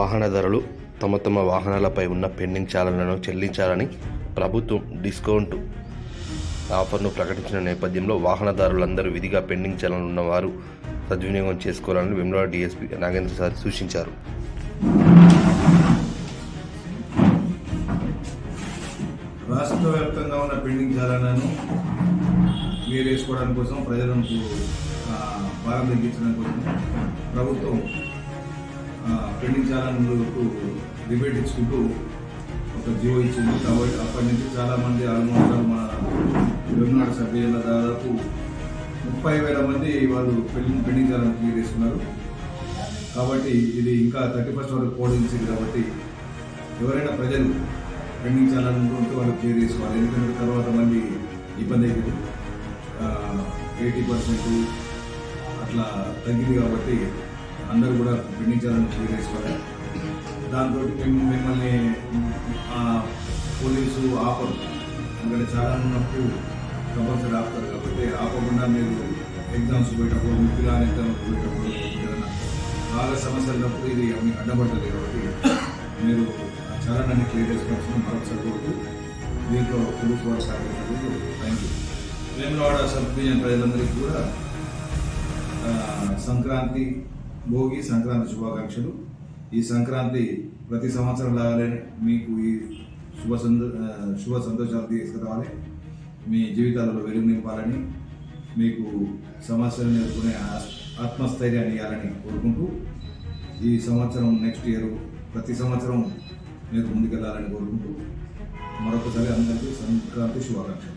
వాహనదారులు తమ తమ వాహనాలపై ఉన్న పెండింగ్ చాలనలను చెల్లించాలని ప్రభుత్వం డిస్కౌంట్ ఆఫర్ను ప్రకటించిన నేపథ్యంలో వాహనదారులందరూ విధిగా పెండింగ్ చాలన ఉన్నవారు సద్వినియోగం చేసుకోవాలని వెమ్లవాడ డీఎస్పీ నాగేంద్ర సార్ సూచించారు. రాష్ట్ర వ్యాప్తంగా ఉన్న పెండింగ్ చాలనను క్లియర్ చేసుకోవడానికి కోసం ప్రజలకు ఆ, భారం తగ్గించడం కోసం ప్రభుత్వం పెండింగ్ చాలనలకు రిబేట్ ఇచ్చుకుంటూ ఒక జియో ఇచ్చింది. కాబట్టి అప్పటి నుంచి చాలామంది ఆల్మోస్ట్ మన వెలునాడు సభ్యుల దాదాపు ముప్పై వేల మంది వాళ్ళు పెళ్ళి పెండింగ్ ఛానల్ క్లియర్ చేస్తున్నారు. కాబట్టి ఇది ఇంకా థర్టీ ఫస్ట్ వరకు పోడించింది కాబట్టి ఎవరైనా ప్రజలు పెండింగ్ చేయాలనుకుంటే వాళ్ళు క్లియర్ చేసుకోవాలి. ఎందుకంటే తర్వాత మళ్ళీ ఇబ్బంది అవుతుంది ఎయిటీ పర్సెంట్ అట్లా తగ్గింది కాబట్టి అందరూ కూడా పెండింగ్ చేయాలని క్లియర్ చేసుకోవాలి దాంతో మేము మిమ్మల్ని పోలీసు ఆపరు ఎందుకంటే చాలా ఉన్నప్పుడు కంపల్సరీ ఆపుతారు. కాబట్టి ఆపకుండా మీరు ఎగ్జామ్స్ పోయేటప్పుడు మీ పిల్లల ఎగ్జామ్స్ పోయేటప్పుడు ఏదైనా బాగా సమస్యలు ఇది మీకు అడ్డపడుతుంది కాబట్టి మీరు ఆ నన్ను క్లియర్ చేసుకోవాల్సిన మరొకసారి కోరుతూ దీంట్లో పోలీసు వారు సహకరించినందుకు thank you Vemulawada sub division ప్రజలందరికీ కూడా సంక్రాంతి భోగి సంక్రాంతి శుభాకాంక్షలు. ఈ సంక్రాంతి ప్రతి సంవత్సరం లాగానే మీకు ఈ శుభ సంద శుభ సంతోషాలు తీసుకురావాలి. మీ జీవితాలలో వెలుగు నింపాలని మీకు సమస్యలు ఎదుర్కొనే ఆత్మస్థైర్యాన్ని ఇవ్వాలని కోరుకుంటూ ఈ సంవత్సరం నెక్స్ట్ ఇయర్ ప్రతి సంవత్సరం మీరు ముందుకెళ్ళాలని కోరుకుంటూ మరొకసారి అందరికీ సంక్రాంతి శుభాకాంక్షలు.